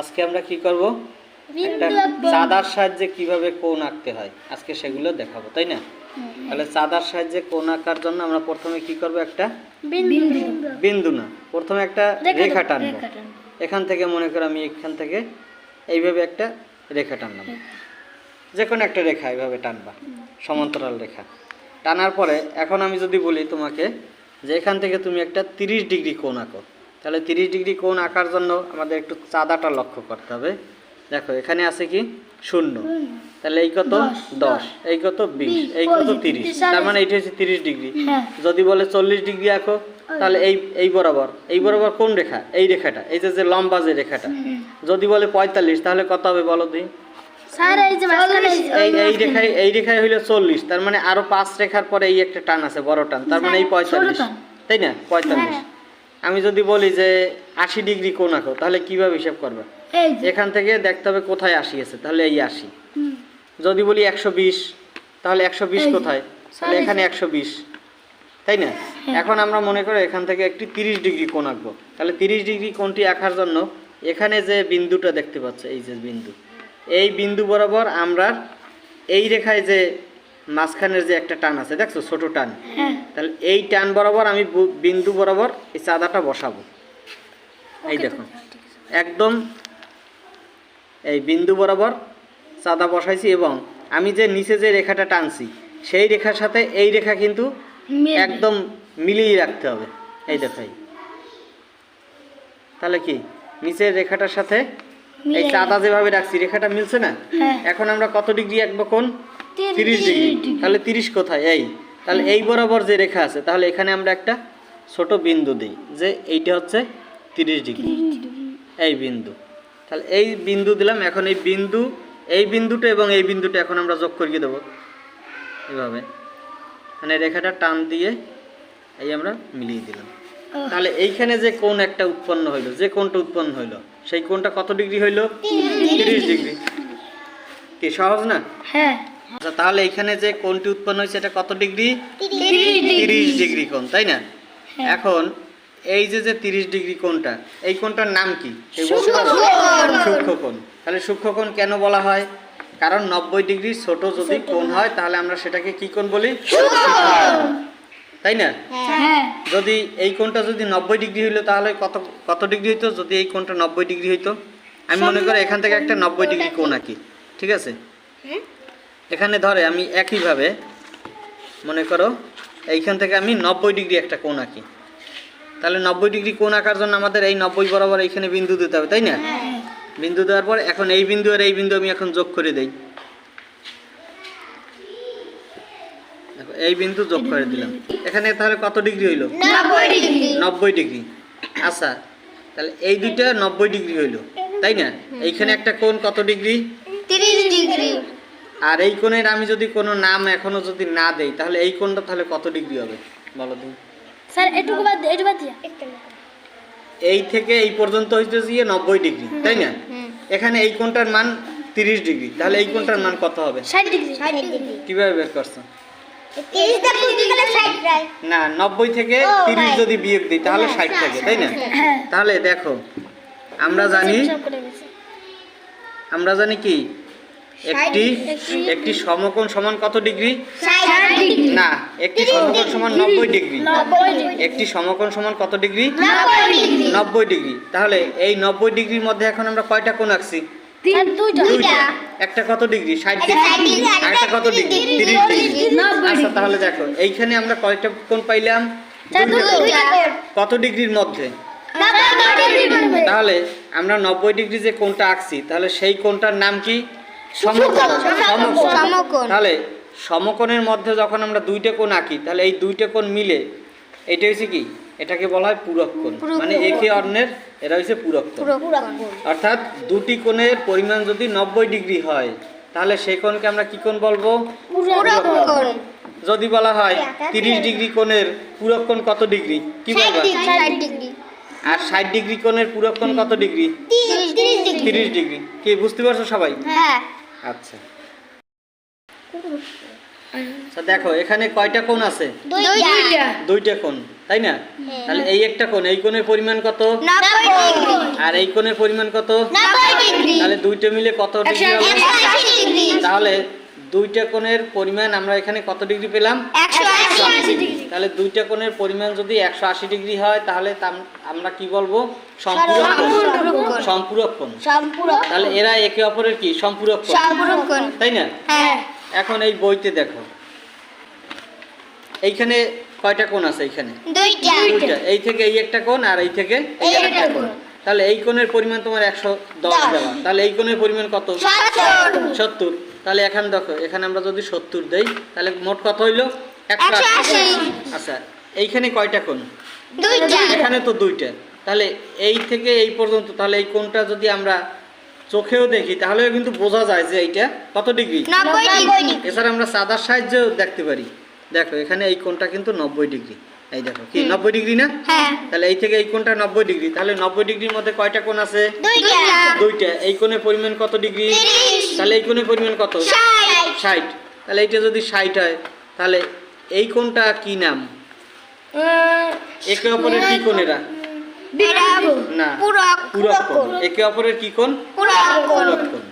আজকে আমরা কি করব? একটা। চাঁদার সাহায্যে কীভাবে কোন আঁকতে হয়? আজকে সেগুলো দেখাবো তাই না? তাহলে চাঁদার সাহায্যে কোন আঁকার জন্য আমরা প্রথমে কি করব একটা? বিন্দু। বিন্দু। না প্রথমে একটা রেখা টানবো, টানবো। রেখা টানবো। এখান থেকে মনে করো আমি এখান থেকে এইভাবে একটা রেখা টানলাম। যে কোনো একটা রেখা এইভাবে টানবা সমান্তরাল রেখা। টানার পরে এখন আমি যদি বলি তোমাকে যে এখান থেকে তুমি একটা তিরিশ ডিগ্রি কোণ আঁকো। তাহলে তিরিশ ডিগ্রি কোণ আঁকার জন্য আমাদের একটু চাঁদাটা লক্ষ্য করতে হবে। দেখো এখানে আছে কি? শূন্য। তাহলে এই কত? দশ, এই কত? বিশ। এই কত? তিরিশ। তার মানে এইটা হচ্ছে তিরিশ ডিগ্রি। হ্যাঁ। যদি বলে চল্লিশ ডিগ্রি আঁকো তাহলে এই এই বরাবর। এই বরাবর কোন রেখা? এই রেখাটা। এই যে যে লম্বা যে রেখাটা। যদি বলে পঁয়তাল্লিশ তাহলে কত হবে বলো দিই এই এই এই রেখায় এই রেখায় হইল চল্লিশ। তার মানে আরও পাঁচ রেখার পরে এই একটা টান আছে বড় টান। তার মানে এই পঁয়তাল্লিশ। তাই না? পঁয়তাল্লিশ। আমি যদি বলি যে আশি ডিগ্রি কোন আঁকো তাহলে কীভাবে হিসাব করবে? এখান থেকে দেখতে হবে কোথায় আশি আছে তাহলে এই আশি। যদি বলি একশো বিশ তাহলে একশো বিশ কোথায়? তাহলে এখানে একশো বিশ। তাই না? এখন আমরা মনে করি এখান থেকে একটি তিরিশ ডিগ্রি কোণ আঁকবো। তাহলে তিরিশ ডিগ্রি কোণটি আঁকার জন্য এখানে যে বিন্দুটা দেখতে পাচ্ছ এই যে বিন্দু এই বিন্দু বরাবর আমরা এই রেখায় যে মাঝখানের যে একটা টান আছে দেখছ? ছোট টান। হ্যাঁ। তাহলে এই টান বরাবর আমি বিন্দু বরাবর এই চাঁদাটা বসাবো। এই দেখো। একদম এই বিন্দু বরাবর চাঁদা বসাইছি এবং আমি যে নিচে যে রেখাটা টানছি সেই রেখার সাথে এই রেখা কিন্তু একদম মিলিয়ে রাখতে হবে। এই দেখো তাহলে কি? নিচের রেখাটার সাথে এই চাঁদা যেভাবে রাখছি রেখাটা মিলছে না? হ্যাঁ। এখন আমরা কত ডিগ্রি আঁকবো কোন তিরিশ ডিগ্রি। তাহলে তিরিশ কোথায়? এই। তাহলে এই বরাবর যে রেখা আছে তাহলে এখানে আমরা একটা ছোট বিন্দু দিই যে এইটা হচ্ছে তিরিশ ডিগ্রি। এই বিন্দু। তাহলে এই বিন্দু দিলাম এখন এই বিন্দু এই বিন্দুটা এবং এই বিন্দুটা এখন আমরা যোগ করিয়ে দেবো। এভাবে। মানে রেখাটা টান দিয়ে এই আমরা মিলিয়ে দিলাম। তাহলে এইখানে যে কোন একটা উৎপন্ন হইল যে কোনটা উৎপন্ন হইল সেই কোনটা কত ডিগ্রি হইল? তিরিশ ডিগ্রি। কি সহজ না? হ্যাঁ। আচ্ছা তাহলে এখানে যে কোণটি উৎপন্ন হয়েছে এটা কত ডিগ্রি? তিরিশ ডিগ্রি। কোণ তাই না? হ্যাঁ। এখন এই যে যে তিরিশ ডিগ্রি কোণটা এই কোণটার নাম কি? সূক্ষ্মকোণ তাহলে সূক্ষ্মকোণ কেন বলা হয়? কারণ নব্বই ডিগ্রি ছোট যদি কোণ হয় তাহলে আমরা সেটাকে কি কোণ বলি? তাই না? হ্যাঁ। যদি এই কোণটা যদি নব্বই ডিগ্রি হইতো তাহলে কত কত ডিগ্রি হইতো? যদি এই কোণটা নব্বই ডিগ্রি হইতো? আমি মনে করি এখান থেকে একটা নব্বই ডিগ্রি কোণ আঁকি। ঠিক আছে? এখানে ধরে আমি একইভাবে মনে করো এইখান থেকে আমি নব্বই ডিগ্রি একটা কোণ আঁকি। তাহলে নব্বই ডিগ্রি কোণ আঁকার জন্য আমাদের এই নব্বই বরাবর এইখানে বিন্দু দিতে হবে তাই না? বিন্দু দেওয়ার পর এখন এই বিন্দু আর এই বিন্দু আমি এখন যোগ করে দেই। দেখো, এই বিন্দু যোগ করে দিলাম। এখানে তাহলে কত ডিগ্রি হইল? নব্বই ডিগ্রি। আচ্ছা তাহলে এই দুইটা নব্বই ডিগ্রি হইল তাই না? এইখানে একটা কোণ কত ডিগ্রি? তিরিশ ডিগ্রি। আর এই কোণের আমি যদি কোনো নাম এখনও যদি না দেই তাহলে এই কোণটা তাহলে কত ডিগ্রি হবে? বলো তুমি। স্যার এটুকু বাদ এটুকু বাদ দিয়া। এই থেকে এই পর্যন্ত হইতে গিয়ে নব্বই ডিগ্রি তাই না? এখানে এই কোণটার মান তিরিশ ডিগ্রি তাহলে এই কোণটার মান কত হবে? ষাট ডিগ্রি। কীভাবে বের করছ? না নব্বই থেকে তিরিশ যদি বিয়োগ দিই তাহলে ষাট থাকে তাই না? হ্যাঁ তাহলে দেখো আমরা জানি। আমরা জানি কি? একটি একটি- সমকোণ সমান কত ডিগ্রি? না একটি সমকোণ সমান নব্বই ডিগ্রি। একটি সমকোণ সমান কত ডিগ্রি? নব্বই ডিগ্রি। তাহলে এই নব্বই ডিগ্রির মধ্যে এখন আমরা কয়টা কোণ আঁকছি? একটা কত ডিগ্রি? ষাট ডিগ্রি। ডিগ্রি, একটা কত ডিগ্রি? তিরিশ ডিগ্রি। আচ্ছা তাহলে দেখো এইখানে আমরা কয়টা কোণ পাইলাম? কত ডিগ্রির মধ্যে? ডিগ্রি তাহলে আমরা নব্বই ডিগ্রি যে কোনটা আঁকছি তাহলে সেই কোনটার নাম কি? সমকোণ। তাহলে সমকোণের মধ্যে যখন আমরা দুইটা কোণ আঁকি তাহলে এই দুইটা কোণ মিলে এটা হচ্ছে কি? এটাকে বলা হয় পূরক কোণ। মানে একে অন্যের এটা হচ্ছে পূরক কোণ। অর্থাৎ দুটি কোণের পরিমাণ যদি নব্বই ডিগ্রি হয় তাহলে সেই কোণকে আমরা কি কোণ বলব? পূরক কোণ। যদি বলা হয় তিরিশ ডিগ্রি কোণের পূরক কোণ কত ডিগ্রি? কি বলবা? আর ষাট ডিগ্রি কোণের পূরক কোণ কত ডিগ্রি? তিরিশ ডিগ্রি। তিরিশ ডিগ্রি। কি বুঝতে পারছ সবাই? হ্যাঁ। আচ্ছা। আচ্ছা দেখো এখানে কয়টা কোণ আছে? দুইটা। কোণ তাই না? তাহলে এই একটা কোণ এই কোণের পরিমাণ কত? আর এই কোণের পরিমাণ কত? তাহলে দুইটা মিলে কত ডিগ্রি হবে? ডিগ্রি। তাহলে দুইটা কোণের পরিমাণ আমরা এখানে কত ডিগ্রি পেলাম? একশো আশি ডিগ্রি। তাহলে দুইটা কোণের পরিমাণ যদি একশো আশি ডিগ্রি হয় তাহলে আমরা কি বলব? সম্পূরক কোণ। সম্পূরক কোণ। তাহলে এরা একে অপরের কি? সম্পূরক কোণ। তাই না? হ্যাঁ। এখন এই বইতে দেখো। এইখানে কয়টা কোণ আছে এইখানে? দুইটা। এই থেকে এই একটা কোণ আর এই থেকে এই একটা কোণ। তাহলে এই কোণের পরিমাণ তোমার একশো দশ। দেওয়া। তাহলে এই কোণের পরিমাণ কত? সত্তর। সত্তর। তাহলে এখানে দেখো এখানে আমরা যদি সত্তর দেই তাহলে মোট কত হইল? আচ্ছা এইখানে কয়টা কোণ? দুইটা। এখানে তো দুইটা। তাহলে এই থেকে এই পর্যন্ত তাহলে এই কোণটা যদি আমরা চোখেও দেখি তাহলে কিন্তু বোঝা যায় যে এইটা কত ডিগ্রি? এছাড়া আমরা সাদার সাহায্যেও দেখতে পারি। দেখো এখানে এই কোণটা কিন্তু নব্বই ডিগ্রি। এই দেখো কি নব্বই ডিগ্রি না? হ্যাঁ। তাহলে এই থেকে এই কোণটা নব্বই ডিগ্রি। তাহলে নব্বই ডিগ্রির মধ্যে কয়টা কোণ আছে? দুইটা। এই কোণের পরিমাণ কত ডিগ্রি? তাহলে এই কোণের পরিমাণ কত? ষাট। তাহলে এইটা যদি ষাট হয় তাহলে এই কোনটা কি নাম? একে অপরের কি কোন এরা? বিরাম না। পুরক। পুরক কোণ একে অপরের কি কোন? পুরক পুরক কোণ